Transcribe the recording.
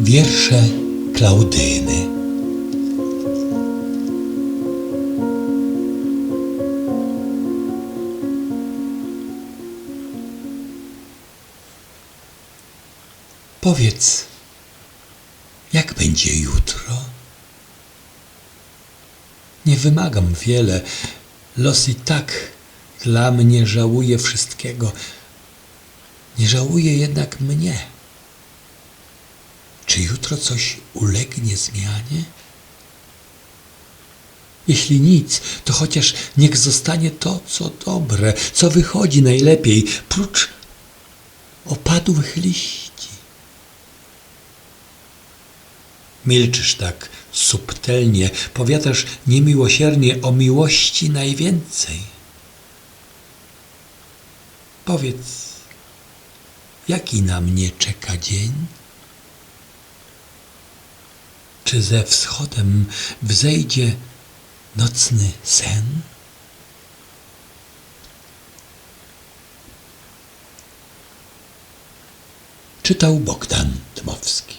Wiersze Klaudyny. Powiedz, jak będzie jutro? Nie wymagam wiele. Los i tak dla mnie żałuje wszystkiego. Nie żałuje jednak mnie. Czy jutro coś ulegnie zmianie? Jeśli nic, to chociaż niech zostanie to, co dobre, co wychodzi najlepiej, prócz opadłych liści. Milczysz tak subtelnie, powiadasz niemiłosiernie o miłości najwięcej. Powiedz, jaki na mnie czeka dzień? Czy ze wschodem wzejdzie nocny sen? Czytał Bogdan Dmowski.